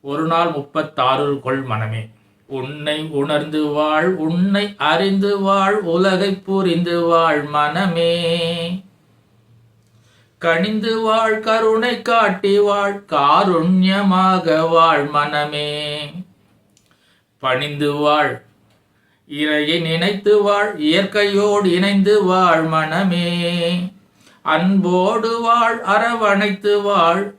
ஒரு நாள் முப்பத்தாறு கொள் மனமே. உன்னை உணர்ந்து வாழ் உன்னை அறிந்து வாழ் உலகை புரிந்து வாழ் மனமே. கணிந்து வாழ் கருணை காட்டி வாழ் காருண்யமாக வாழ் மனமே. பணிந்து வாழ் இறையை நினைத்து வாழ் இயற்கையோடு இணைந்து வாழ் மனமே. அன்போடு வாழ் அரவணைத்து வாழ்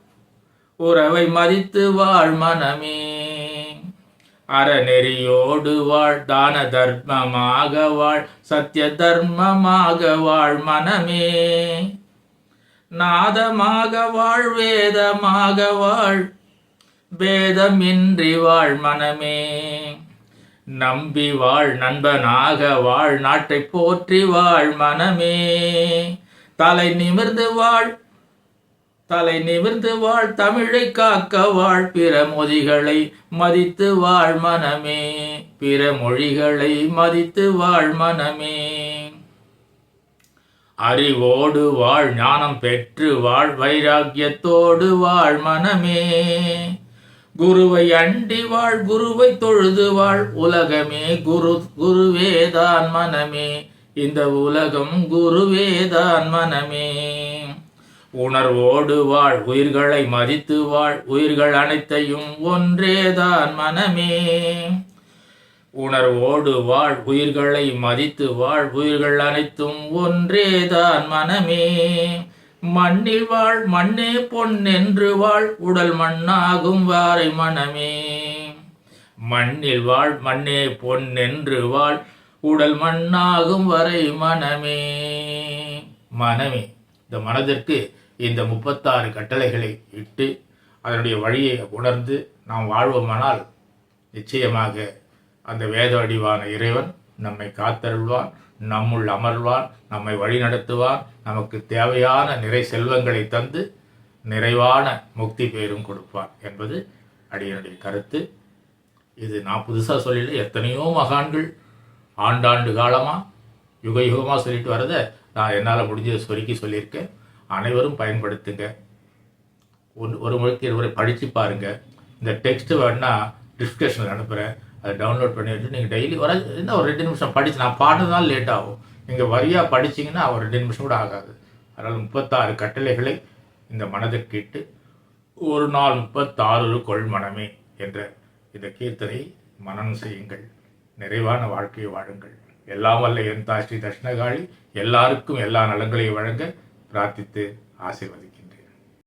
உறவை மதித்து வாழ் மனமே. அறநெறியோடு வாழ் தான தர்மமாக வாழ் சத்திய தர்மமாக வாழ் மனமே. நாதமாக வாழ் வேதமாக வாழ் வேதமின்றி வாழ் மனமே. நம்பி வாழ் நண்பனாக வாழ் நாட்டை போற்றி வாழ் மனமே. தலை நிமிர்ந்து வாழ் தலை நிமிர்ந்து வாழ் தமிழை காக்க வாழ் பிற மொழிகளை மதித்து வாழ் மனமே. பிற மொழிகளை மதித்து வாழ் மனமே. அறிவோடு வாழ் ஞானம் பெற்று வாழ் வைராக்கியத்தோடு வாழ் மனமே. குருவை அண்டி வாழ் குருவை தொழுது வாழ் உலகமே குரு குருவேதான் மனமே. இந்த உலகம் குருவேதான் மனமே. உணர்வோடு வாழ் உயிர்களை மதித்து வாழ் உயிர்கள் அனைத்தையும் ஒன்றேதான் மனமே. உணர்வோடு வாழ் உயிர்களை மதித்து வாழ் உயிர்கள் அனைத்தும் ஒன்றேதான் மனமே. மண்ணில் வாழ் மண்ணே பொன் என்று வாழ் உடல் மண்ணாகும் வாரை மனமே. மண்ணில் வாழ் மண்ணே பொன் என்று வாழ் உடல் மண்ணாகும் வரை மனமே. மனமே. இந்த மனதிற்கு இந்த முப்பத்தாறு கட்டளைகளை இட்டு அதனுடைய வழியை உணர்ந்து நாம் வாழ்வோமானால் நிச்சயமாக அந்த வேத வடிவான இறைவன் நம்மை காத்தருள்வான் நம்முள் அமர்வான் நம்மை வழிநடத்துவான் நமக்கு தேவையான நிறை செல்வங்களை தந்து நிறைவான முக்தி பேரும் கொடுப்பான் என்பது அடியனுடைய கருத்து. இது நான் புதுசாக சொல்லல எத்தனையோ மகான்கள் ஆண்டாண்டு காலமாக யுக யுகமாக சொல்லிட்டு வரதை நான் என்னால் முடிஞ்சதை சொருக்கி சொல்லியிருக்கேன். அனைவரும் பயன்படுத்துங்க. ஒரு ஒரு முறைக்கு இருவரை படித்து பாருங்கள் இந்த டெக்ஸ்ட்டு வேணா டிஸ்கஷனில் அனுப்புகிறேன் அதை டவுன்லோட் பண்ணிட்டு நீங்கள் டெய்லி ஒரு என்ன ஒரு ரெண்டு நிமிஷம் படிச்சு நான் பாடுறதுனால லேட் ஆகும். நீங்கள் வரியாக படிச்சீங்கன்னா ஒரு ரெண்டு நிமிஷம் கூட ஆகாது. அதனால் முப்பத்தாறு கட்டளைகளை இந்த மனதை கேட்டு ஒரு நாள் முப்பத்தாறு கொள் மனமே என்ற இந்த கீர்த்தனை மனனம் செய்யுங்கள். நிறைவான வாழ்க்கையை வாழுங்கள். எல்லாம் வல்ல என் தாஸ்ரீ தட்சிணகாளி எல்லாருக்கும் எல்லா நலங்களையும் வழங்க பிரார்த்தித்து ஆசீர்வதி